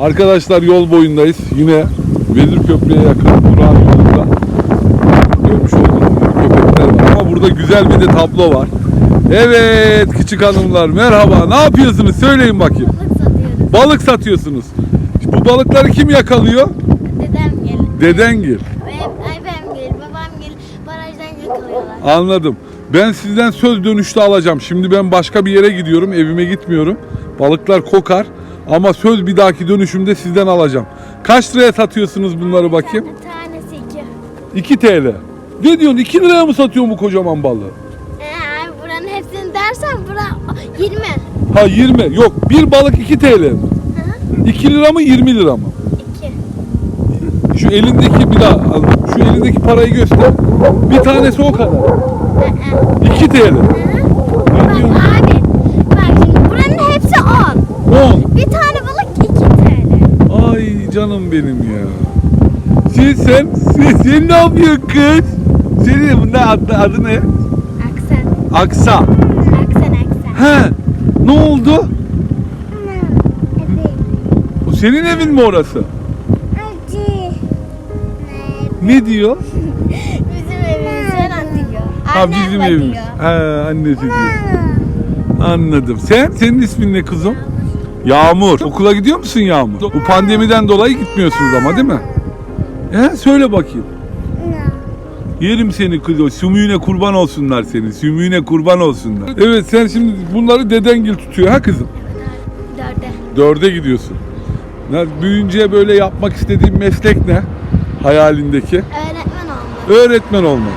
Arkadaşlar yol boyundayız. Yine Vezir Köprü'ye yakın Burak'ın yolunda. Görmüş olduğunuz gibi köpekler var. Ama burada güzel bir de tablo var. Evet küçük hanımlar merhaba. Ne yapıyorsunuz? Söyleyin bakayım. Balık satıyoruz. Balık satıyorsunuz. Bu balıkları kim yakalıyor? Dedem gel. Dedengil. Abim gel, babam gel. Barajdan yakalıyorlar. Anladım. Ben sizden söz dönüşte alacağım. Şimdi ben başka bir yere gidiyorum. Evime gitmiyorum. Balıklar kokar. Ama söz bir dahaki dönüşümde sizden alacağım. Kaç liraya satıyorsunuz bunları bakayım? Tanesi iki. 2 TL. Ne diyorsun? 2 liraya mı satıyorsun bu kocaman balığı? Ee, buranın hepsini dersen bura 20. Ha 20. Yok bir balık 2 TL mi? 2 lira mı 20 lira mı? 2. Şu elindeki bir daha. Şu elindeki parayı göster. Bir tanesi o kadar. 2 TL. Ne Bak diyorsun? abi. Bak şimdi buranın hepsi 10. 10. Bir tane balık 2 TL. Ay canım benim ya. Sen sen sen, sen ne yapıyorsun kız? Senin bunda adı, adı ne? Aksen. Aksa. Aksen aksen. He. Ne oldu? Bu senin evin mi orası? Ne diyor? Bizim evimiz diyor. Ha Annem bizim evimiz. Ha annesi diyor. Anladım. Sen senin ismin ne kızım? Yağmur. Okula gidiyor musun Yağmur? Bu pandemiden dolayı gitmiyorsunuz ama değil mi? He söyle bakayım. Yerim seni kız. Sümüğüne kurban olsunlar seni. Sümüğüne kurban olsunlar. Evet sen şimdi bunları dedengil tutuyor ha kızım. Dörde. Dörde gidiyorsun. Ne- Büyüyünce böyle yapmak istediğin meslek ne? Hayalindeki. Öğretmen olmak. Öğretmen olmak.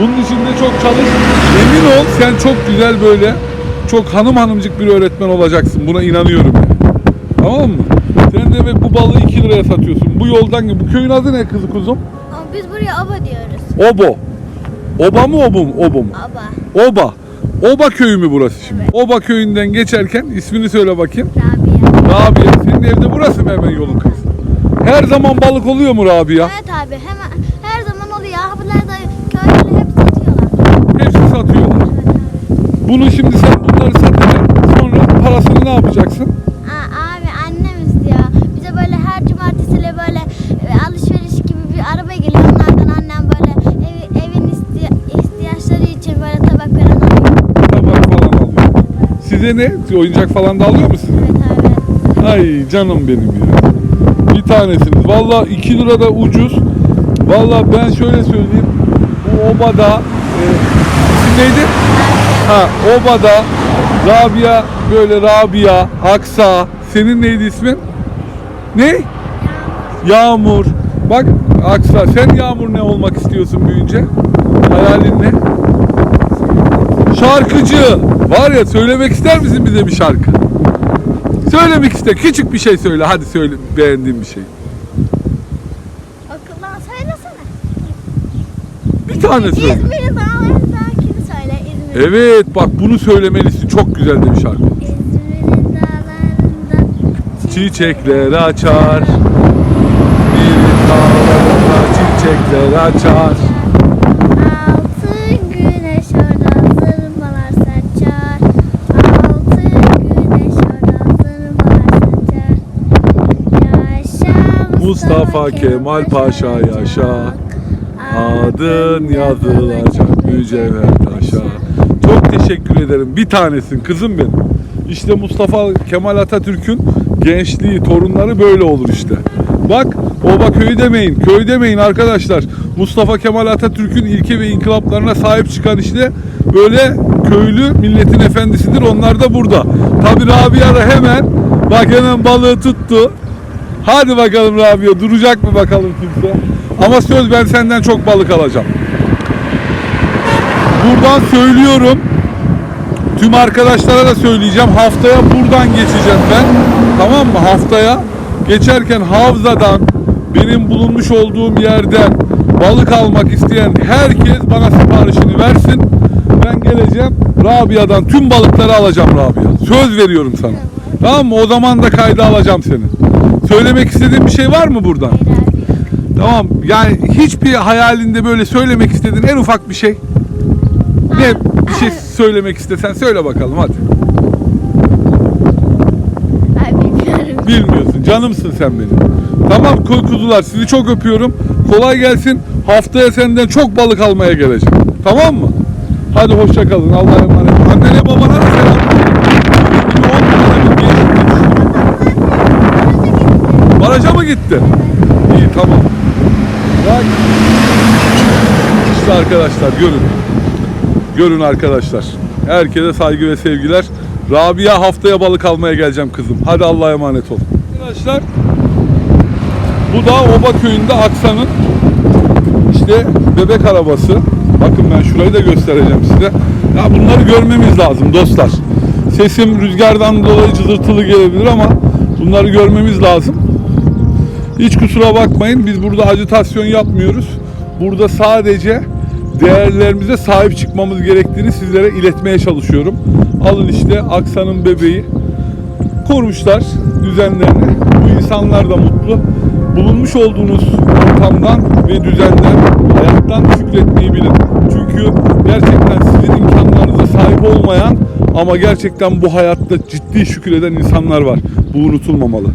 Bunun için de çok çalış. Emin ol sen çok güzel böyle çok hanım hanımcık bir öğretmen olacaksın. Buna inanıyorum. Tamam mı? Sen demek bu balığı 2 liraya satıyorsun. Bu yoldan bu köyün adı ne kızı kuzum? Ama biz buraya aba diyoruz. Obo. Oba mı obo mu? Obo mu? Aba. Oba. Oba köyü mü burası şimdi? Oba köyünden geçerken ismini söyle bakayım. Rabia. Rabia. Senin evde burası mı hemen yolun kıyısında? Her zaman balık oluyor mu Rabia? Evet abi hemen her zaman oluyor. Abiler de köyleri hep satıyorlar. Hepsi satıyorlar. Bunu şimdi sen bunları satacaksın. Sonra parasını ne yapacaksın? Aa, abi annem istiyor. Bize böyle her cumartesiyle böyle e, alışveriş gibi bir araba geliyor. Onlardan annem böyle evi, evin isti- ihtiyaçları için böyle tabak falan alıyor. Tabak falan alıyor. Size ne? Oyuncak falan da alıyor musun? Evet abi. Ay canım benim ya. Bir tanesiniz. Valla 2 lira da ucuz. Valla ben şöyle söyleyeyim. Bu obada e, isim neydi? Ha obada Rabia böyle Rabia Aksa senin neydi ismin? Ne? Yağmur. Bak Aksa sen Yağmur ne olmak istiyorsun büyüyünce? Hayalin ne? Şarkıcı. Var ya söylemek ister misin bize bir şarkı? Söylemek iste. Küçük bir şey söyle. Hadi söyle beğendiğin bir şey. Okuldan söylesene. Bir tane söyle. İzmir'in dağlarındakini söyle. İzmir. Evet bak bunu söylemelisin. Çok güzel de bir şarkı. İzmir'in dağlarında Çiçekler açar. Bir dağlarında çiçekler açar. Altın güneş orada zırmalar saçar. Altın güneş orada zırmalar saçar. Yaşa Mustafa Kemal Paşa yaşa. Adın yazılacak mücevher ederim. Bir tanesin kızım benim. İşte Mustafa Kemal Atatürk'ün gençliği, torunları böyle olur işte. Bak oba köyü demeyin, köy demeyin arkadaşlar. Mustafa Kemal Atatürk'ün ilke ve inkılaplarına sahip çıkan işte böyle köylü milletin efendisidir. Onlar da burada. Tabi Rabia da hemen bak hemen balığı tuttu. Hadi bakalım Rabia duracak mı bakalım kimse. Ama söz ben senden çok balık alacağım. Buradan söylüyorum. Tüm arkadaşlara da söyleyeceğim. Haftaya buradan geçeceğim ben. Tamam mı? Haftaya geçerken Havza'dan benim bulunmuş olduğum yerden balık almak isteyen herkes bana siparişini versin. Ben geleceğim. Rabia'dan tüm balıkları alacağım Rabia. Söz veriyorum sana. Tamam mı? O zaman da kayda alacağım seni. Söylemek istediğin bir şey var mı buradan? Tamam. Yani hiçbir hayalinde böyle söylemek istediğin en ufak bir şey. Ne bir şey söylemek istesen söyle bakalım hadi. Ay bilmiyorum. Bilmiyorsun. Canımsın sen benim. Tamam koy kuzular sizi çok öpüyorum. Kolay gelsin. Haftaya senden çok balık almaya geleceğim. Tamam mı? Hadi hoşça kalın. Allah'a emanet. Annene babana da selam. Baraja mı gitti? İyi tamam. Bak. İşte arkadaşlar görün. Görün arkadaşlar. Herkese saygı ve sevgiler. Rabia haftaya balık almaya geleceğim kızım. Hadi Allah'a emanet ol. Arkadaşlar bu da Oba köyünde Aksa'nın işte bebek arabası. Bakın ben şurayı da göstereceğim size. Ya bunları görmemiz lazım dostlar. Sesim rüzgardan dolayı cızırtılı gelebilir ama bunları görmemiz lazım. Hiç kusura bakmayın biz burada ajitasyon yapmıyoruz. Burada sadece değerlerimize sahip çıkmamız gerektiğini sizlere iletmeye çalışıyorum. Alın işte Aksa'nın bebeği. Kurmuşlar düzenlerini. Bu insanlar da mutlu. Bulunmuş olduğunuz ortamdan ve düzenden, hayattan şükretmeyi bilin. Çünkü gerçekten sizin imkanlarınıza sahip olmayan ama gerçekten bu hayatta ciddi şükreden insanlar var. Bu unutulmamalı.